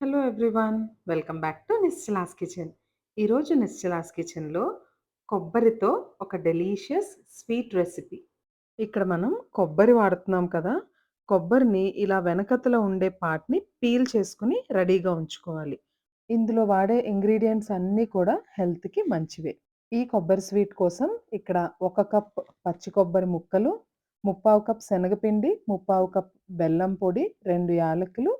Hello everyone welcome back to Nischala's kitchen. ఈరోజు నిశ్చలాస్ కిచెన్లో కొబ్బరితో ఒక డెలీషియస్ స్వీట్ రెసిపీ. ఇక్కడ మనం కొబ్బరి వాడుతున్నాం కదా కొబ్బరిని ఇలా వెనకతలో ఉండే పార్ట్ని పీల్ చేసుకుని రెడీగా ఉంచుకోవాలి. ఇందులో వాడే ఇంగ్రీడియంట్స్ అన్నీ కూడా హెల్త్కి మంచివే. ఈ కొబ్బరి స్వీట్ కోసం ఇక్కడ ఒక కప్ పచ్చి కొబ్బరి ముక్కలు ముప్పావు కప్ శనగపిండి ముప్పావు కప్ బెల్లం పొడి రెండు యాలకులు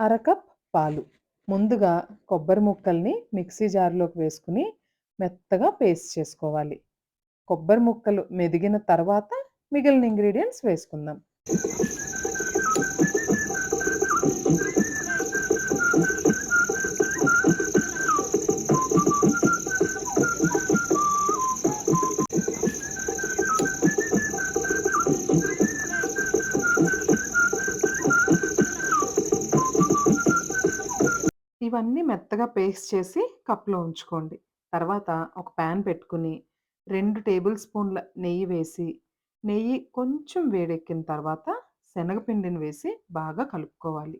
అర కప్ పాలు. ముందుగా కొబ్బరి ముక్కల్ని మిక్సీ జార్లోకి వేసుకుని మెత్తగా పేస్ట్ చేసుకోవాలి. కొబ్బరి ముక్కలు మెదిగిన తర్వాత మిగిలిన ఇంగ్రీడియంట్స్ వేసుకుందాం. ఇవన్నీ మెత్తగా పేస్ట్ చేసి కప్‌లో ఉంచుకోండి. తర్వాత ఒక ప్యాన్ పెట్టుకుని రెండు టేబుల్ స్పూన్ల నెయ్యి వేసి, నెయ్యి కొంచెం వేడెక్కిన తర్వాత శనగపిండిని వేసి బాగా కలుపుకోవాలి.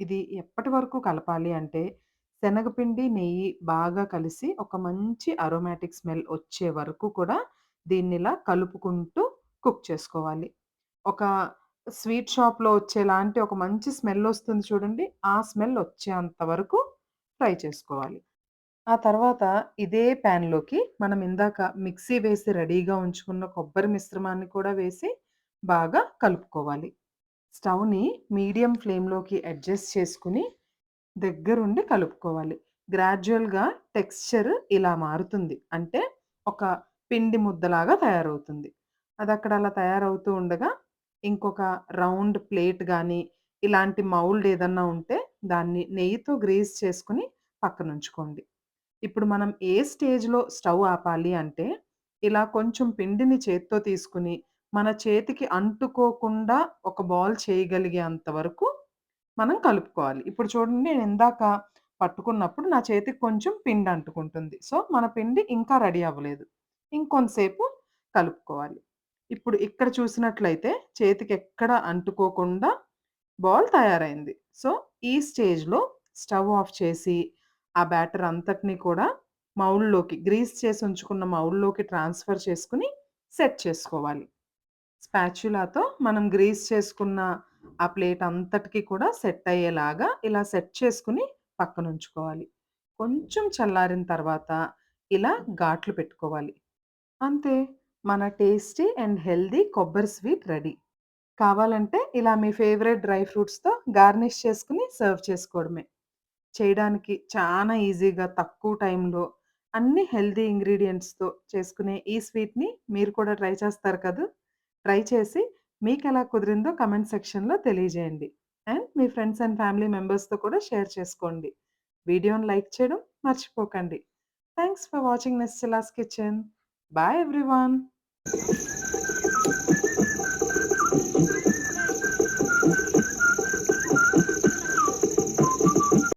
ఇది ఎప్పటి వరకు కలపాలి అంటే శనగపిండి, నెయ్యి బాగా కలిసి ఒక మంచి అరోమాటిక్ స్మెల్ వచ్చే వరకు కూడా దీన్నిలా కలుపుకుంటూ కుక్ చేసుకోవాలి. ఒక స్వీట్ షాప్‌లో వచ్చేలాంటి ఒక మంచి స్మెల్ వస్తుంది చూడండి. ఆ స్మెల్ వచ్చేంత వరకు ఫ్రై చేసుకోవాలి. ఆ తర్వాత ఇదే ప్యాన్‌లోకి మనం ఇందాక మిక్సీ వేసి రెడీగా ఉంచుకున్న కొబ్బరి మిశ్రమాన్ని కూడా వేసి బాగా కలుపుకోవాలి. స్టవ్‌ని మీడియం ఫ్లేమ్‌లోకి అడ్జస్ట్ చేసుకుని దగ్గరుండి కలుపుకోవాలి. గ్రాడ్యుయల్‌గా టెక్స్చర్ ఇలా మారుతుంది. అంటే ఒక పిండి ముద్దలాగా తయారవుతుంది. అది అక్కడ అలా తయారవుతూ ఉండగా ఇంకొక రౌండ్ ప్లేట్ కానీ ఇలాంటి మౌల్డ్ ఏదన్నా ఉంటే దాన్ని నెయ్యితో గ్రీజ్ చేసుకుని పక్కన పక్కనుంచుకోండి. ఇప్పుడు మనం ఏ స్టేజ్‌లో స్టవ్ ఆపాలి అంటే, ఇలా కొంచెం పిండిని చేత్తో తీసుకొని, మన చేతికి అంటుకోకుండా ఒక బాల్ చేయగలిగేంత వరకు మనం కలుపుకోవాలి. ఇప్పుడు చూడండి నేను ఇందాక పట్టుకున్నప్పుడు నా చేతికి కొంచెం పిండి అంటుకుంటుంది. సో, మన పిండి ఇంకా రెడీ అవ్వలేదు. ఇంకొంతసేపు కలుపుకోవాలి. ఇప్పుడు ఇక్కడ చూసినట్లయితే చేతికి ఎక్కడ అంటుకోకుండా బాల్ తయారైంది. సో, ఈ స్టేజ్‌లో స్టవ్ ఆఫ్ చేసి, ఆ బ్యాటర్ అంతటిని కూడా మౌల్డ్‌లోకి గ్రీస్ చేసి ఉంచుకున్న మౌల్డ్‌లోకి ట్రాన్స్‌ఫర్ చేసుకుని సెట్ చేసుకోవాలి. స్పాచ్యులాతో మనం గ్రీస్ చేసుకున్న ఆ ప్లేట్ అంతటికి కూడా సెట్ అయ్యేలాగా ఇలా సెట్ చేసుకుని పక్కన ఉంచుకోవాలి కొంచెం చల్లారిన తర్వాత ఇలా ఘాట్లు పెట్టుకోవాలి. అంతే మన టేస్టీ అండ్ హెల్దీ కొబ్బరి స్వీట్ రెడీ. కావాలంటే ఇలా మీ ఫేవరెట్ డ్రై ఫ్రూట్స్‌తో గార్నిష్ చేసుకుని సర్వ్ చేసుకోవడమే. చేయడానికి చాలా ఈజీగా తక్కువ టైంలో అన్ని హెల్దీ ఇంగ్రీడియంట్స్తో చేసుకునే ఈ స్వీట్‌ని మీరు కూడా ట్రై చేస్తారు కదా ట్రై చేసి మీకు ఎలా కుదిరిందో కమెంట్ సెక్షన్‌లో తెలియజేయండి. అండ్ మీ ఫ్రెండ్స్ అండ్ ఫ్యామిలీ మెంబర్స్‌తో కూడా షేర్ చేసుకోండి. వీడియోని లైక్ చేయడం మర్చిపోకండి. Thanks for watching Nischala's kitchen. Bye everyone.